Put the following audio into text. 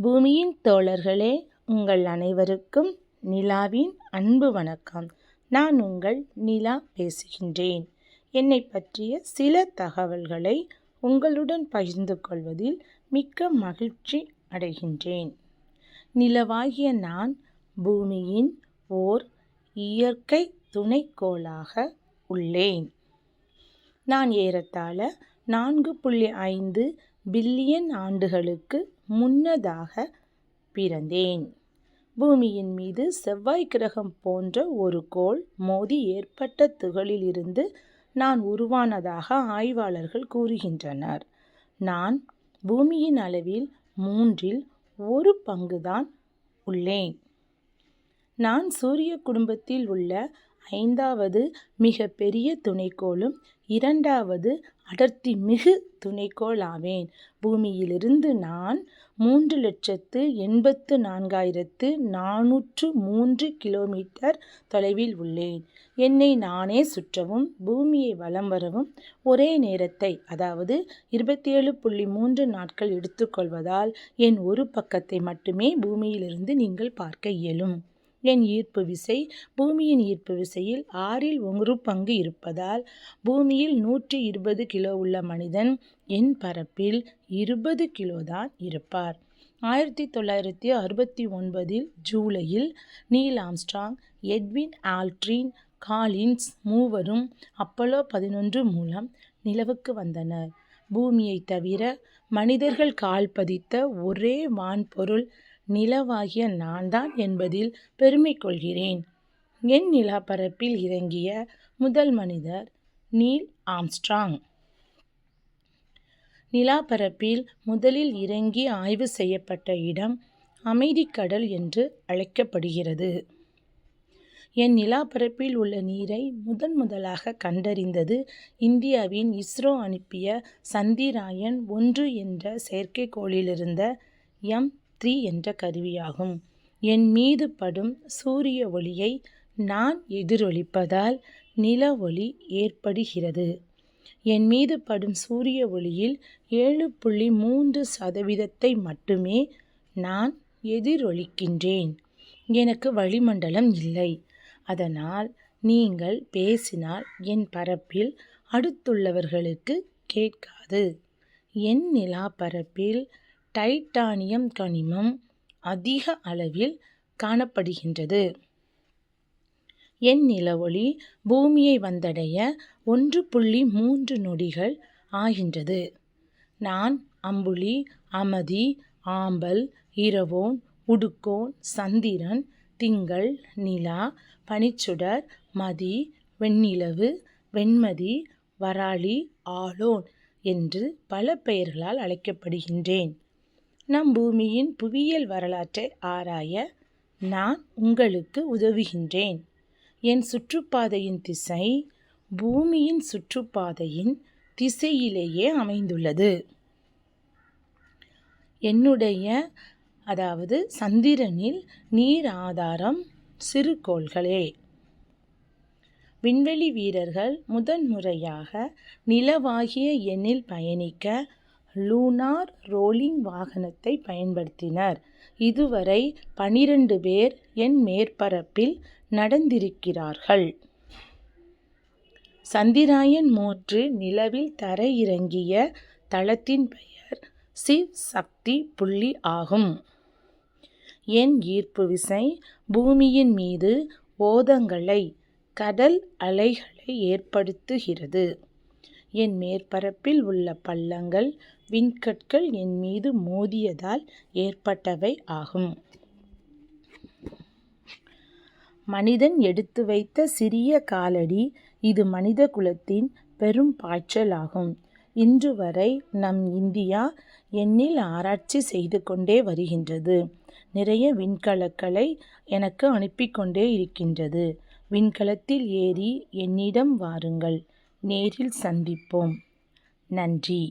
பூமியின் தோழர்களே உங்கள் அனைவருக்கும் நிலாவின் அன்பு வணக்கம். நான் உங்கள் நிலா பேசுகின்றேன். என்னை பற்றிய சில தகவல்களை உங்களுடன் பகிர்ந்து கொள்வதில் மிக்க மகிழ்ச்சி அடைகின்றேன். நிலவாகிய நான் பூமியின் ஓர் இயற்கை துணைக்கோளாக உள்ளேன். நான் ஏறத்தாழ நான்கு புள்ளி ஐந்து பில்லியன் ஆண்டுகளுக்கு முன்னதாக பிறந்தேன். பூமியின் மீது செவ்வாய் கிரகம் போன்ற ஒரு கோள் மோதி ஏற்பட்ட துகளிலிருந்து நான் உருவானதாக ஆய்வாளர்கள் கூறுகின்றனர். நான் பூமியின் அளவில் மூன்றில் ஒரு பங்குதான் உள்ளேன். நான் சூரிய குடும்பத்தில் உள்ள ஐந்தாவது மிக பெரிய துணைக்கோளும் இரண்டாவது அடர்த்தி மிகு துணைக்கோள் ஆவேன் பூமியிலிருந்து நான் மூன்று லட்சத்து எண்பத்து நான்காயிரத்து நானூற்று மூன்று கிலோமீட்டர் தொலைவில் உள்ளேன். என்னை நானே சுற்றவும் பூமியை வலம் வரவும் ஒரே நேரத்தை அதாவது இருபத்தி ஏழு புள்ளி மூன்று நாட்கள் எடுத்துக்கொள்வதால் என் ஒரு பக்கத்தை மட்டுமே பூமியிலிருந்து நீங்கள் பார்க்க இயலும். என் ஈர்ப்பு விசை பூமியின் ஈர்ப்பு விசையில் ஆறில் ஒரு பங்கு இருப்பதால் பூமியில் நூற்றி இருபது கிலோ உள்ள மனிதன் என் பரப்பில் இருபது கிலோதான் இருப்பார். ஆயிரத்தி தொள்ளாயிரத்தி அறுபத்தி ஒன்பதில் ஜூலையில் Neil Armstrong Edwin Aldrin Collins மூவரும் அப்பலோ பதினொன்று மூலம் நிலவுக்கு வந்தனர். பூமியை தவிர மனிதர்கள் கால் பதித்த ஒரே வான்பொருள் நிலவாகிய நான்தான் என்பதில் பெருமை கொள்கிறேன் என் நிலாப்பரப்பில் இறங்கிய முதல் மனிதர் நீல் ஆம்ஸ்ட்ராங். நிலாப்பரப்பில் முதலில் இறங்கி ஆய்வு செய்யப்பட்ட இடம் அமைதிக்கடல் என்று அழைக்கப்படுகிறது. என் நிலாப்பரப்பில் உள்ள நீரை முதன் முதலாக கண்டறிந்தது இந்தியாவின் இஸ்ரோ அனுப்பிய சந்திராயன் ஒன்று என்ற செயற்கைக்கோளிலிருந்த எம். த்ரீ என்ற கருவியாகும். என் மீது படும் சூரிய ஒளியை நான் எதிரொலிப்பதால் நில ஒளி ஏற்படுகிறது. என் மீது படும் சூரிய ஒளியில் ஏழு புள்ளி மூன்று சதவீதத்தை மட்டுமே நான் எதிரொலிக்கின்றேன். எனக்கு வளிமண்டலம் இல்லை. அதனால் நீங்கள் பேசினால் என் பரப்பில் அடுத்துள்ளவர்களுக்கு கேட்காது. என் நிலா பரப்பில் டைட்டானியம் கனிமம் அதிக அளவில் காணப்படுகின்றது. என் நிலவொளி பூமியை வந்தடைய ஒன்று புள்ளி மூன்று நொடிகள் ஆகின்றது. நான் அம்புலி அமதி ஆம்பல் இரவோன் உடுக்கோன் சந்திரன் திங்கள் நிலா பனிச்சுடர் மதி வெண்ணிலவு வெண்மதி வராளி ஆலோன் என்று பல பெயர்களால் அழைக்கப்படுகின்றேன். நம் பூமியின் புவியியல் வரலாற்றை ஆராய நான் உங்களுக்கு உதவுகின்றேன். என் சுற்றுப்பாதையின் திசை பூமியின் சுற்றுப்பாதையின் திசையிலேயே அமைந்துள்ளது. என்னுடைய அதாவது சந்திரனில் நீர் ஆதாரம் சிறுகோள்களே விண்வெளி வீரர்கள் முதன்முறையாக நிலவாகிய எண்ணில் பயணிக்க லூனார் ரோலிங் வாகனத்தை பயன்படுத்தினர். இதுவரை பனிரெண்டு பேர் என் மேற்பரப்பில் நடந்திருக்கிறார்கள். சந்திராயன் மூன்று நிலவில் தரையிறங்கிய தளத்தின் பெயர் சிவ் சக்தி புள்ளி ஆகும். என் ஈர்ப்பு விசை பூமியின் மீது ஓதங்களை கடல் அலைகளை ஏற்படுத்துகிறது. என் மேற்பரப்பில் உள்ள பள்ளங்கள் விண்கற்கள் என் மீது மோதியதால் ஏற்பட்டவை ஆகும். மனிதன் எடுத்து வைத்த சிறிய காலடி இது மனித குலத்தின் பெரும் பாய்ச்சல் ஆகும் இன்று வரை நம் இந்தியா என்னில் ஆராய்ச்சி செய்து கொண்டே வருகின்றது. நிறைய விண்கலக்களை எனக்கு அனுப்பி கொண்டே இருக்கின்றது. விண்கலத்தில் ஏறி என்னிடம் வாருங்கள். நேரில் சந்திப்போம். நன்றி.